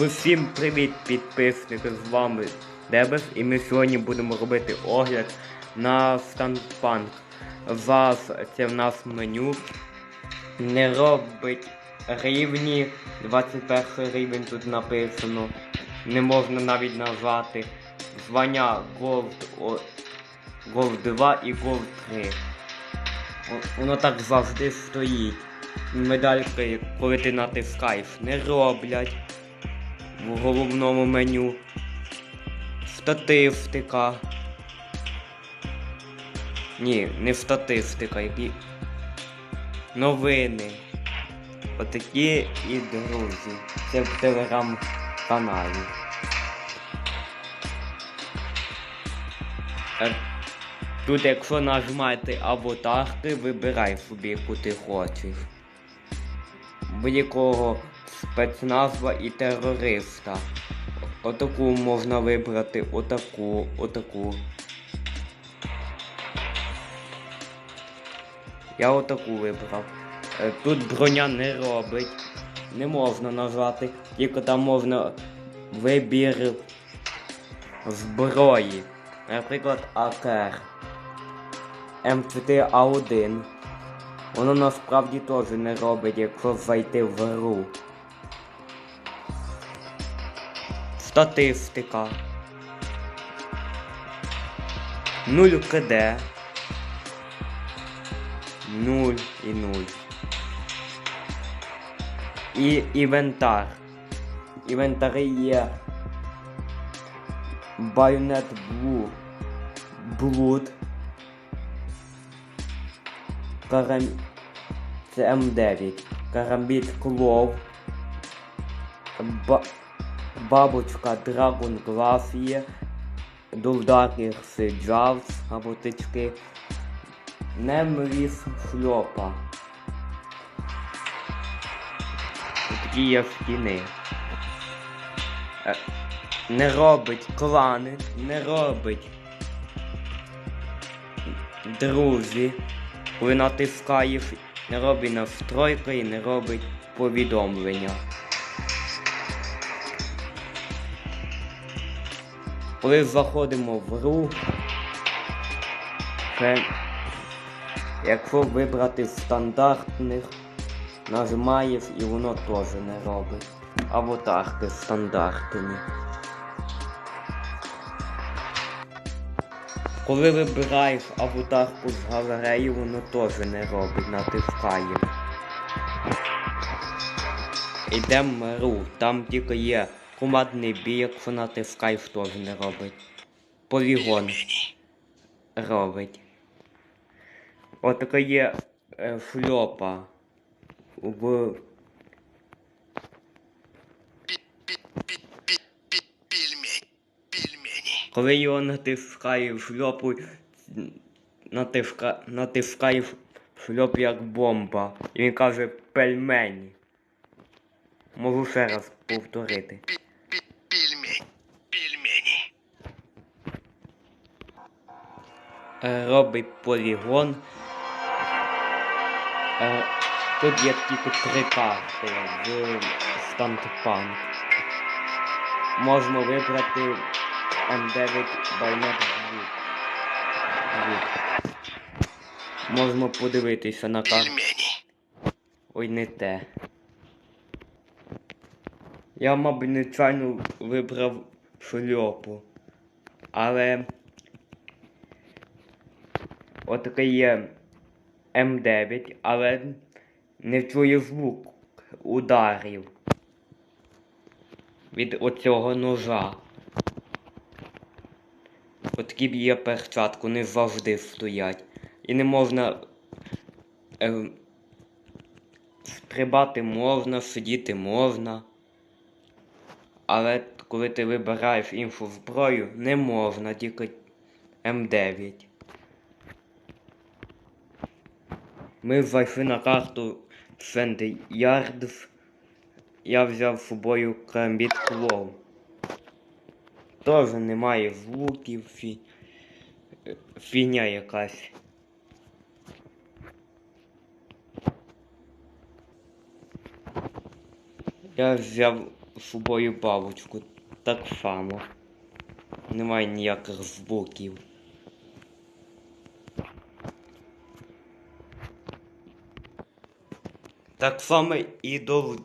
Усім привіт, підписники! З вами Дебес, і ми сьогодні будемо робити огляд на стандпанк. Вас це в нас меню. Не робить рівні. 21 рівень тут написано. Не можна навіть назвати. Звання Gold, Gold 2 і Gold 3. Воно так завжди стоїть. Медальки, коли ти натискаєш, не роблять в головному меню. Статистика. Ні, не статистика, які. Новини. Отакі і друзі. Це в телеграм-каналі. Е, Тут, якщо нажимаєте аватарки, вибирай собі, яку ти хочеш. Будь-якого спецназва і терориста. Отаку можна вибрати, отаку, отаку. Я отаку вибрав. Е, Тут броня не робить. Не можна нажати. Тільки там можна вибір зброї. Наприклад, АКР. М4А1. Воно насправді теж не робить, якщо зайти в гру. Статистика. 0 КД. 0 і 0. І інвентар. Інвентарі є Bayonet Blue. Blood. Карам... Це М9. Карамбіт Клов. Ба... Бабочка Dragon Glass є. Дулдаркерс Джавс або тички. Немріс Шльопа. Такі є стіни. Е, Не робить клани, не робить. Друзі. Коли натискаєш, не робить настройки і не робить повідомлення. Коли заходимо в гру, це якщо вибрати стандартних, нажимаєш і воно теж не робить. Аватарки стандартні. Коли вибираєш аватарку з галереї, воно теж не робить, натискаєш. Ідемо в гру, там тільки є командний бій, якщо натискаєш, теж не робить. Полігон робить. Отака є е, шльопа в Коли його натискаєш шльопу, натиска, натискаєш шльоп як бомба. І він каже пельмені. Можу ще раз повторити. Робить полігон. Е, Тут є тільки три карти в стандпанк. Можна вибрати М9 Байнет Можна подивитися на карту. Ой, не те. Я, мабуть, нечайно вибрав шльопу. Але. Отаке є М9, але не чує звук ударів від оцього ножа. Отакі б є перчатку, не завжди стоять. І не можна. Е, Стрибати можна, сидіти можна. Але коли ти вибираєш іншу зброю, не можна, тільки М9. Ми зайшли на карту Сенди Ярдс. Я взяв з собою Крамбіт Клоу. Теж немає звуків, фі... фіня якась. Я взяв з собою паличку. Так само. Немає ніяких звуків. Так само і до.